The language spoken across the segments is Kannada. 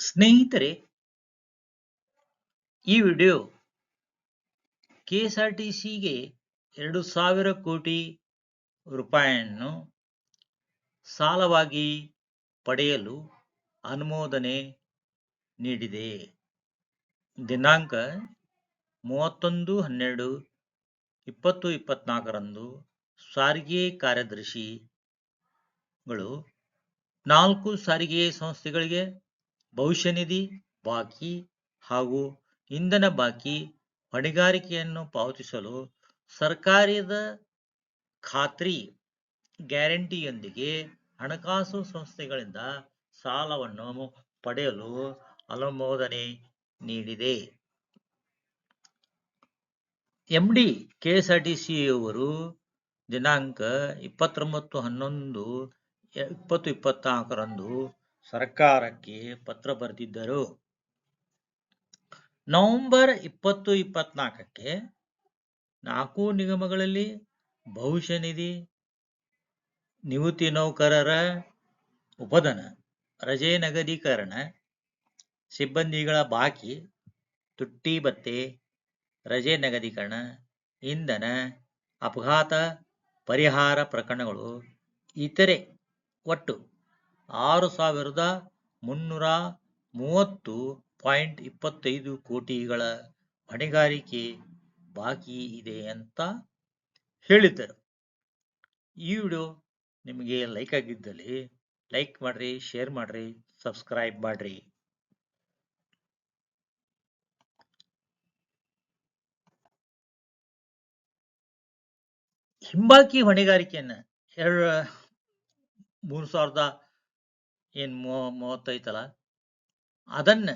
ಸ್ನೇಹಿತರೆ, ಈ ವಿಡಿಯೋ ಕೆಎಸ್ಆರ್ಟಿಸಿಗೆ ಎರಡು ಸಾವಿರ ಕೋಟಿ ರೂಪಾಯಿಯನ್ನು ಸಾಲವಾಗಿ ಪಡೆಯಲು ಅನುಮೋದನೆ ನೀಡಿದೆ. ದಿನಾಂಕ ಮೂವತ್ತೊಂದು ಹನ್ನೆರಡು ಇಪ್ಪತ್ತು ಇಪ್ಪತ್ನಾಲ್ಕರಂದು ಸಾರಿಗೆ ಕಾರ್ಯದರ್ಶಿಗಳು ನಾಲ್ಕು ಸಾರಿಗೆ ಸಂಸ್ಥೆಗಳಿಗೆ ಭವಿಷ್ಯ ನಿಧಿ ಬಾಕಿ ಹಾಗೂ ಇಂಧನ ಬಾಕಿ ಹೊಣೆಗಾರಿಕೆಯನ್ನು ಪಾವತಿಸಲು ಸರ್ಕಾರದ ಖಾತ್ರಿ ಗ್ಯಾರಂಟಿಯೊಂದಿಗೆ ಹಣಕಾಸು ಸಂಸ್ಥೆಗಳಿಂದ ಸಾಲವನ್ನು ಪಡೆಯಲು ಅನುಮೋದನೆ ನೀಡಿದೆ. ಎಂಡಿ ಕೆಎಸ್ಆರ್ಟಿಸಿಯವರು ದಿನಾಂಕ ಇಪ್ಪತ್ತೊಂಬತ್ತು ಹನ್ನೊಂದು, ಇಪ್ಪತ್ತು ಇಪ್ಪತ್ನಾಲ್ಕರಂದು ಸರ್ಕಾರಕ್ಕೆ ಪತ್ರ ಬರೆದಿದ್ದರು. ನವೆಂಬರ್ ಇಪ್ಪತ್ತು ಇಪ್ಪತ್ನಾಲ್ಕಕ್ಕೆ ನಾಲ್ಕು ನಿಗಮಗಳಲ್ಲಿ ಭವಿಷ್ಯ ನಿಧಿ, ನಿವೃತ್ತಿ ನೌಕರರ ಉಪಧನ, ರಜೆ ನಗದೀಕರಣ, ಸಿಬ್ಬಂದಿಗಳ ಬಾಕಿ, ತುಟ್ಟಿ ಭತ್ತೆ, ರಜೆ ನಗದೀಕರಣ, ಇಂಧನ, ಅಪಘಾತ ಪರಿಹಾರ ಪ್ರಕರಣಗಳು, ಇತರೆ ಒಟ್ಟು ಆರು ಸಾವಿರದ ಮುನ್ನೂರ ಮೂವತ್ತು ಪಾಯಿಂಟ್ ಇಪ್ಪತ್ತೈದು ಕೋಟಿಗಳ ಹೊಣೆಗಾರಿಕೆ ಬಾಕಿ ಇದೆ ಅಂತ ಹೇಳಿದ್ದರು. ಈ ವಿಡಿಯೋ ನಿಮಗೆ ಲೈಕ್ ಆಗಿದ್ದಲ್ಲಿ ಲೈಕ್ ಮಾಡ್ರಿ, ಶೇರ್ ಮಾಡ್ರಿ, ಸಬ್ಸ್ಕ್ರೈಬ್ ಮಾಡ್ರಿ. ಹಿಂಬಾಕಿ ಹೊಣೆಗಾರಿಕೆಯನ್ನು ಎರಡು, ಮೂರು ಸಾವಿರದ ಏನ್ ಮೂವತ್ತೈತಲ್ಲ? ಅದನ್ನ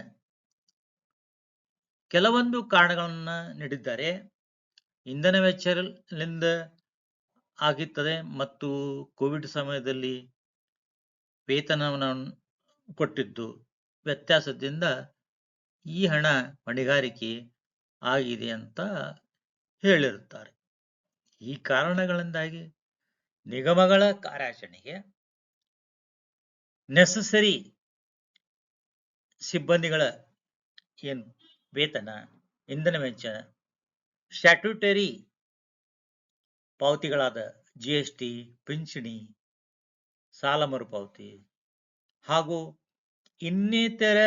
ಕೆಲವೊಂದು ಕಾರಣಗಳನ್ನ ನೀಡಿದ್ದಾರೆ. ಇಂಧನ ವೆಚ್ಚಲಿಂದ ಆಗಿತ್ತದೆ ಮತ್ತು ಕೋವಿಡ್ ಸಮಯದಲ್ಲಿ ವೇತನವನ್ನು ಕೊಟ್ಟಿದ್ದು ವ್ಯತ್ಯಾಸದಿಂದ ಈ ಹಣ ಹೊಣೆಗಾರಿಕೆ ಆಗಿದೆ ಅಂತ ಹೇಳಿರುತ್ತಾರೆ. ಈ ಕಾರಣಗಳಿಂದಾಗಿ ನಿಗಮಗಳ ಕಾರ್ಯಾಚರಣೆಗೆ ನೆಸಸರಿ ಸಿಬ್ಬಂದಿಗಳ ಏನು? ವೇತನ, ಇಂಧನ ವೆಚ್ಚ ಸ್ಟ್ಯಾಟ್ಯೂಟರಿ ಪಾವತಿಗಳಾದ ಜಿ ಎಸ್ ಟಿ ಪಿಂಚಣಿ, ಸಾಲ ಮರುಪಾವತಿ ಹಾಗೂ ಇನ್ನಿತರ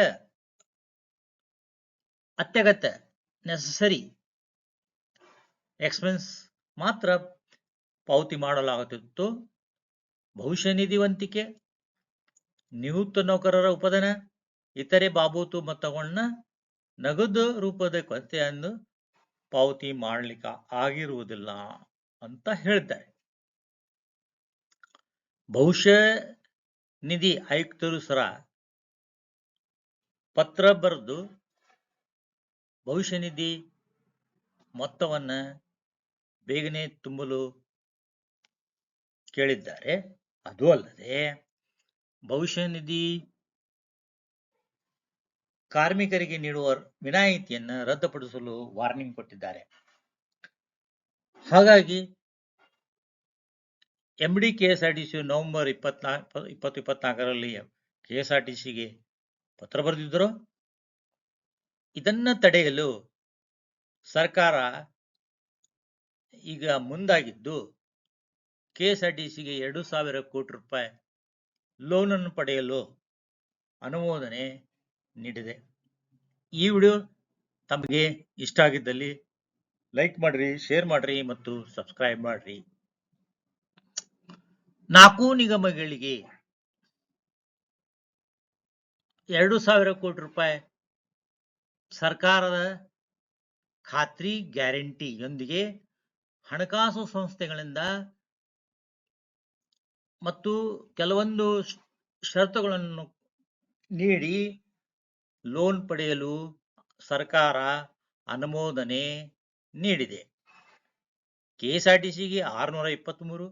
ಅತ್ಯಗತ್ಯ ನೆಸಸರಿ ಎಕ್ಸ್ಪೆನ್ಸ್ ಮಾತ್ರ ಪಾವತಿ ಮಾಡಲಾಗುತ್ತಿತ್ತು. ಭವಿಷ್ಯ ನಿಧಿ ವಂತಿಕೆ ನಿವೃತ್ತ ನೌಕರರ ಉಪಧನ, ಇತರೆ ಬಾಬೂತು ಮೊತ್ತಗಳನ್ನ ನಗದು ರೂಪದ ಕೊರತೆಯನ್ನು ಪಾವತಿ ಮಾಡಲಿಕ್ಕೆ ಆಗಿರುವುದಿಲ್ಲ ಅಂತ ಹೇಳ್ತಾರೆ. ಭವಿಷ್ಯ ನಿಧಿ ಆಯುಕ್ತರು ಸರ ಪತ್ರ ಬರೆದು ಭವಿಷ್ಯ ನಿಧಿ ಮೊತ್ತವನ್ನ ಬೇಗನೆ ತುಂಬಲು ಕೇಳಿದ್ದಾರೆ. ಅದು ಅಲ್ಲದೆ ಭವಿಷ್ಯ ನಿಧಿ ಕಾರ್ಮಿಕರಿಗೆ ನೀಡುವ ವಿನಾಯಿತಿಯನ್ನು ರದ್ದುಪಡಿಸಲು ವಾರ್ನಿಂಗ್ ಕೊಟ್ಟಿದ್ದಾರೆ. ಹಾಗಾಗಿ ಎಂ ಡಿ ಕೆಎಸ್ಆರ್ಟಿಸಿ ನವೆಂಬರ್ ಇಪ್ಪತ್ನಾಲ್ಕು ಇಪ್ಪತ್ತು ಇಪ್ಪತ್ನಾಲ್ಕರಲ್ಲಿ ಕೆಎಸ್ಆರ್ಟಿಸಿಗೆ ಪತ್ರ ಬರೆದಿದ್ದರು. ಇದನ್ನ ತಡೆಯಲು ಸರ್ಕಾರ ಈಗ ಮುಂದಾಗಿದ್ದು ಕೆಎಸ್ಆರ್ಟಿಸಿಗೆ ಎರಡು ಸಾವಿರ ಕೋಟಿ ರೂಪಾಯಿ ಲೋನ್ ಅನ್ನು ಪಡೆಯಲು ಅನುಮೋದನೆ ನೀಡಿದೆ. ಈ ವಿಡಿಯೋ ತಮಗೆ ಇಷ್ಟ ಆಗಿದ್ದಲ್ಲಿ ಲೈಕ್ ಮಾಡ್ರಿ, ಶೇರ್ ಮಾಡ್ರಿ ಮತ್ತು ಸಬ್ಸ್ಕ್ರೈಬ್ ಮಾಡ್ರಿ. ನಾಲ್ಕು ನಿಗಮಗಳಿಗೆ ಎರಡು ಸಾವಿರ ಕೋಟಿ ರೂಪಾಯಿ ಸರ್ಕಾರದ ಖಾತ್ರಿ ಗ್ಯಾರಂಟಿಯೊಂದಿಗೆ ಹಣಕಾಸು ಸಂಸ್ಥೆಗಳಿಂದ ಮತ್ತು ಕೆಲವೊಂದು ಷರತ್ತುಗಳನ್ನು ನೀಡಿ ಲೋನ್ ಪಡೆಯಲು ಸರ್ಕಾರ ಅನುಮೋದನೆ ನೀಡಿದೆ. ಕೆಎಸ್ಆರ್ಟಿಸಿಗೆ ಆರುನೂರ ಇಪ್ಪತ್ತ್ಮೂರು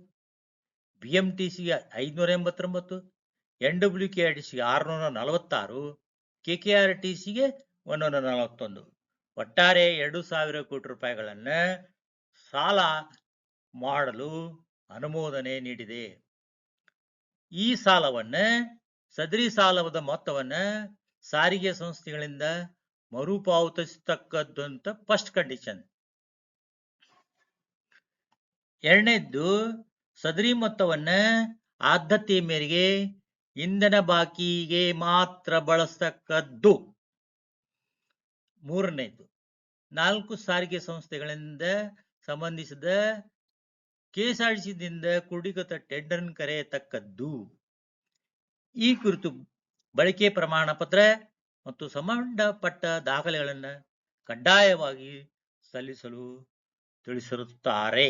ಬಿ ಎಂ ಟಿ ಸಿಗೆ ಐದುನೂರ ಎಂಬತ್ತೊಂಬತ್ತು N W K R T ಸಿಗೆ ಆರುನೂರ ನಲವತ್ತಾರು ಕೆ ಕೆ ಆರ್ ಟಿ ಸಿಗೆ ಒಂದೂರ ನಲವತ್ತೊಂದು ಒಟ್ಟಾರೆ ಎರಡು ಸಾವಿರ ಕೋಟಿ ರೂಪಾಯಿಗಳನ್ನು ಸಾಲ ಮಾಡಲು ಅನುಮೋದನೆ ನೀಡಿದೆ. ಈ ಸಾಲವನ್ನ ಸದರಿ ಸಾಲದ ಮೊತ್ತವನ್ನ ಸಾರಿಗೆ ಸಂಸ್ಥೆಗಳಿಂದ ಮರುಪಾವತಿಸತಕ್ಕದ್ದು ಅಂತ ಫಸ್ಟ್ ಕಂಡೀಷನ್ ಎರಡನೇದ್ದು ಸದರಿ ಮೊತ್ತವನ್ನ ಆದ್ಯತೆಯ ಮೇರೆಗೆ ಇಂಧನ ಬಾಕಿಗೆ ಮಾತ್ರ ಬಳಸತಕ್ಕದ್ದು. ಮೂರನೇದು ನಾಲ್ಕು ಸಾರಿಗೆ ಸಂಸ್ಥೆಗಳಿಂದ ಸಂಬಂಧಿಸಿದ ಕೆಎಸ್ಆರ್ಟಿಸಿದಿಂದ ಕುಡಿಗತ ಟೆಂಡರ್ ಕರೆಯತಕ್ಕದ್ದು. ಈ ಕುರಿತು ಬಳಕೆ ಪ್ರಮಾಣ ಪತ್ರ ಮತ್ತು ಸಂಬಂಧಪಟ್ಟ ದಾಖಲೆಗಳನ್ನು ಕಡ್ಡಾಯವಾಗಿ ಸಲ್ಲಿಸಲು ತಿಳಿಸಿರುತ್ತಾರೆ.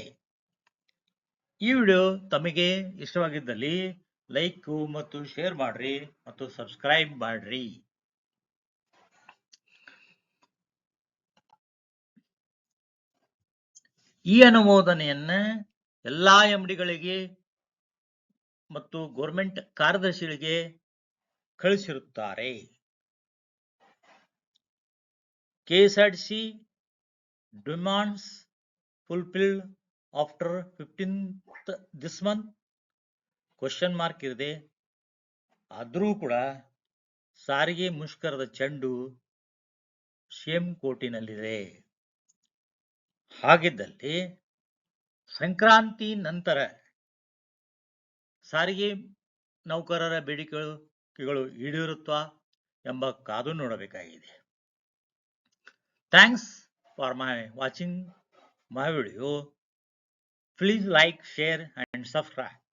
ಈ ವಿಡಿಯೋ ತಮಗೆ ಇಷ್ಟವಾಗಿದ್ದಲ್ಲಿ ಲೈಕ್ ಮತ್ತು ಶೇರ್ ಮಾಡ್ರಿ ಮತ್ತು ಸಬ್ಸ್ಕ್ರೈಬ್ ಮಾಡ್ರಿ. ಈ ಅನುಮೋದನೆಯನ್ನ ಎಲ್ಲಾ ಎಂಡಿಗಳಿಗೆ ಮತ್ತು ಗೋರ್ಮೆಂಟ್ ಕಾರ್ಯದರ್ಶಿಗಳಿಗೆ ಕಳಿಸಿರುತ್ತಾರೆ. KSRTC demands fulfilled after fifteenth this month? Question mark ಇದೆ ಆದರೂ ಕೂಡ ಸಾರಿಗೆ ಮುಷ್ಕರದ ಚೆಂಡು ಸೇಮ್ ಕೋರ್ಟಿನಲ್ಲಿದೆ ಹಾಗಿದ್ದಲ್ಲಿ ಸಂಕ್ರಾಂತಿ ನಂತರ ಸಾರಿಗೆ ನೌಕರರ ಬೇಡಿಕೆಗಳು ಈಡೇರುತ್ತಾ ಎಂಬ ಕಾದು ನೋಡಬೇಕಾಗಿದೆ. Thanks for my watching my video. Please like, share and subscribe.